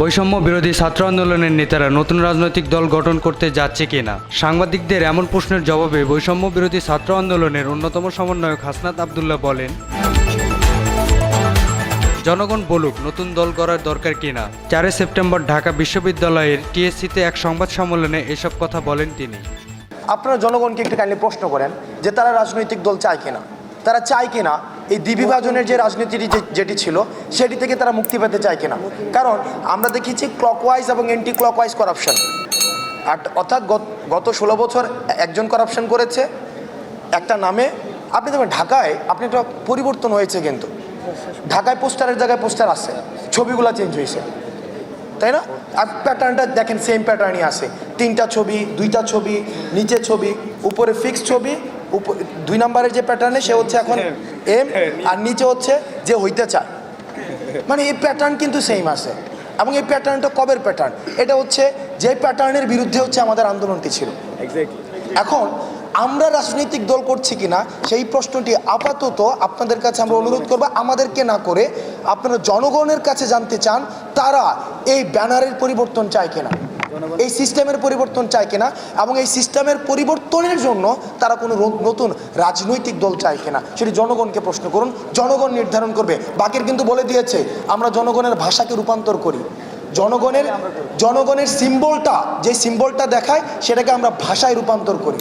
বৈষম্য বিরোধী ছাত্র আন্দোলনের নেতারা নতুন রাজনৈতিক দল গঠন করতে যাচ্ছে কিনা? সাংবাদিকদের এমন প্রশ্নের জবাবে বৈষম্য বিরোধী ছাত্র আন্দোলনের অন্যতম সমন্বয়ক হাসনাত আবদুল্লাহ বলেন, জনগণ বলুক নতুন দল করার দরকার কিনা? চারই সেপ্টেম্বর ঢাকা বিশ্ববিদ্যালয়ের টিএসসিতে এক সংবাদ সম্মেলনে এসব কথা বলেন তিনি। আপনারা জনগণকে একটু কাইন্ডলি প্রশ্ন করেন যে তারা রাজনৈতিক দল চায় কিনা? তারা চায় কিনা এই দ্বিবিভাজনের যে রাজনীতিটি যেটি ছিল, সেটি থেকে তারা মুক্তি পেতে চায় কিনা? কারণ আমরা দেখেছি ক্লকওয়াইজ এবং অ্যান্টি ক্লকওয়াইজ করাপশন আর অর্থাৎ গত- ষোলো বছর একজন করাপশন করেছে, একটা নামে। আপনি দেখবেন ঢাকায়, আপনি একটা পরিবর্তন হয়েছে কিন্তু। ঢাকায় পোস্টারের জায়গায় পোস্টার আছে। ছবিগুলো চেঞ্জ হয়েছে। তাই না? আর প্যাটার্নটা দেখেন সেম প্যাটার্নই আসে তিনটা ছবি দুইটা ছবি নিচে ছবি উপরে ফিক্স ছবি দুই নম্বরের যে প্যাটার্নে সে হচ্ছে এখন এম আর নিচে হচ্ছে যে হইতে চায়। মানে এই প্যাটার্ন কিন্তু সেম আসে এবং এই প্যাটার্নটা কবের প্যাটার্ন এটা হচ্ছে যে প্যাটার্নের বিরুদ্ধে হচ্ছে আমাদের আন্দোলনটি ছিল। এখন আমরা রাজনৈতিক দল করছি কিনা সেই প্রশ্নটি আপাতত আপনাদের কাছে আমরা অনুরোধ করব আমাদেরকে না করে আপনারা জনগণের কাছে জানতে চান তারা এই ব্যানারের পরিবর্তন চায় কিনা এই সিস্টেমের পরিবর্তন চায় কিনা এবং এই সিস্টেমের পরিবর্তনের জন্য তারা কোনো নতুন রাজনৈতিক দল চায় কিনা সেটি জনগণকে প্রশ্ন করুন জনগণ নির্ধারণ করবে। বাকির কিন্তু বলে দিয়েছে আমরা জনগণের ভাষাকে রূপান্তর করি। জনগণের জনগণের সিম্বলটা যে সিম্বলটা দেখায় সেটাকে আমরা ভাষায় রূপান্তর করি।